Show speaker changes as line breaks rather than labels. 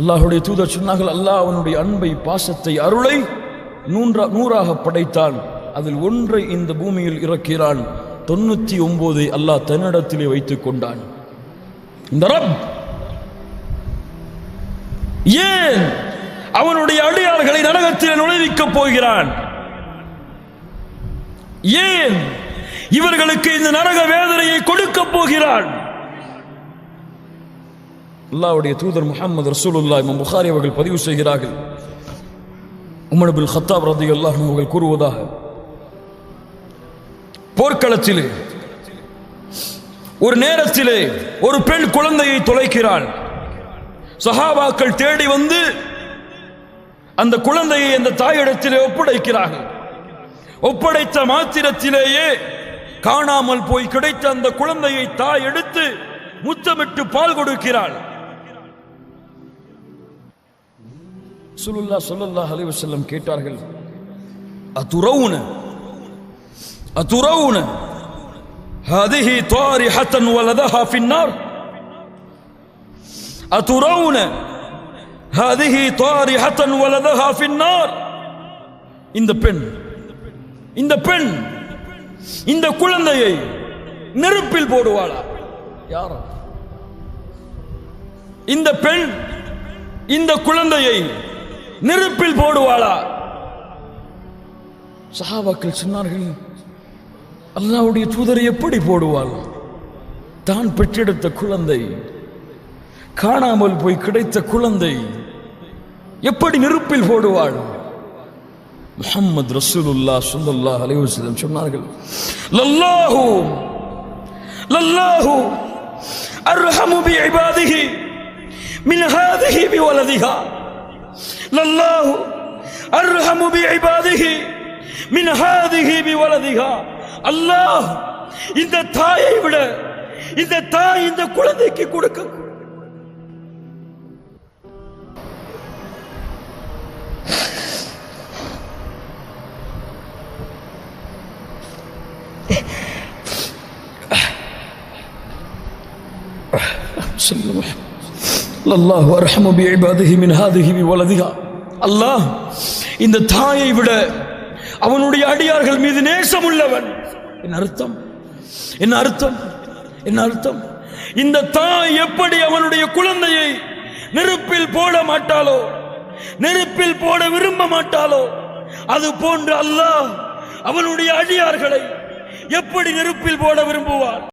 அல்லாஹுடைய தூதர் சொன்னார்கள் அல்லாஹ் அவனுடைய அன்பை பாசத்தை அருளை நூன்றா நூறாக படைத்தான். அதில் ஒன்றை இந்த பூமியில் இறக்கிறான். தொண்ணூத்தி ஒன்பதை அல்லாஹ் தன்னிடத்திலே வைத்துக் கொண்டான். இந்த ரப்! ஏன் அவனுடைய அடியார்களை நரகத்தில் நுழைவிக்கப் போகிறான்? ஏன் இவர்களுக்கு இந்த நரக வேதனையை கொடுக்க போகிறான். அல்லாவுடைய தூதர் முகமது ரசூலுல்லா இமாம் புகாரி அவர்கள் பதிவு செய்கிறார்கள். உமர் பின் ஹத்தாப் ரதி அல்லாஹ் அவர்கள் கூறுவதாக. போர்க்களத்திலே ஒரு நேரத்திலே ஒரு பெண் குழந்தையை தொலைக்கிறாள். சஹாபாக்கள் தேடி வந்து அந்த குழந்தையை அந்த தாயிடத்திலே ஒப்படைக்கிறார்கள். ஒப்படைத்த மாத்திரத்திலேயே காணாமல் போய் கிடைத்த அந்த குழந்தையை தாய் எடுத்து முத்தமிட்டு பால் கொடுக்கிறாள் சுலுல்லா சொல்லல்லா அலைஹி வஸல்லம் கேட்டார்கள் அதுரவுன அதுரவுன هذه طارحة ولدها في النار أترون هذه طارحة ولدها في النار இந்த பெண் இந்த பெண் இந்த குழந்தையை நெருப்பில் போடுவாளா? யாரா? இந்த பெண் இந்த குழந்தையை நெருப்பில் போடுவாளா? சஹாபாக்கள் சொன்னார்கள் அல்லாவுடைய தூதரை எப்படி போடுவாள்? தான் பெற்றெடுத்த குழந்தை காணாமல் போய் கிடைத்த குழந்தை எப்படி நெருப்பில் போடுவாள்? முஹம்மது ரசூலுல்லா சுல்லா அலைஹி சொன்னார்கள் லல்லாஹு லல்லாஹு அர்ஹமு பி இபாதிஹி மின் ஹாதிஹி பி வலதிஹா லல்லாஹு அர்ஹமு பி இபாதிஹி மின் ஹாதிஹி பி வலதிஹா அல்லாஹ் இந்த தாயை விட இந்த தாய் இந்த குழந்தைக்கு கொடுக்க அல்லாஹ் அர்ஹமு பிஇபாதிஹி மின் ஹாதிஹி பிவலதிஹா அல்லாஹ் இந்த தாயை விட அவனுடைய அடியார்கள் மீது நேசம் உள்ளவன். என் அர்த்தம்? என்ன அர்த்தம்? என்ன அர்த்தம்? இந்த தாய் எப்படி அவனுடைய குழந்தையை நெருப்பில் போட மாட்டாளோ? நெருப்பில் போட விரும்ப மாட்டாளோ? அது போன்று அல்லாஹ் அவனுடைய அடியார்களை எப்படி நெருப்பில் போட விரும்புவான்?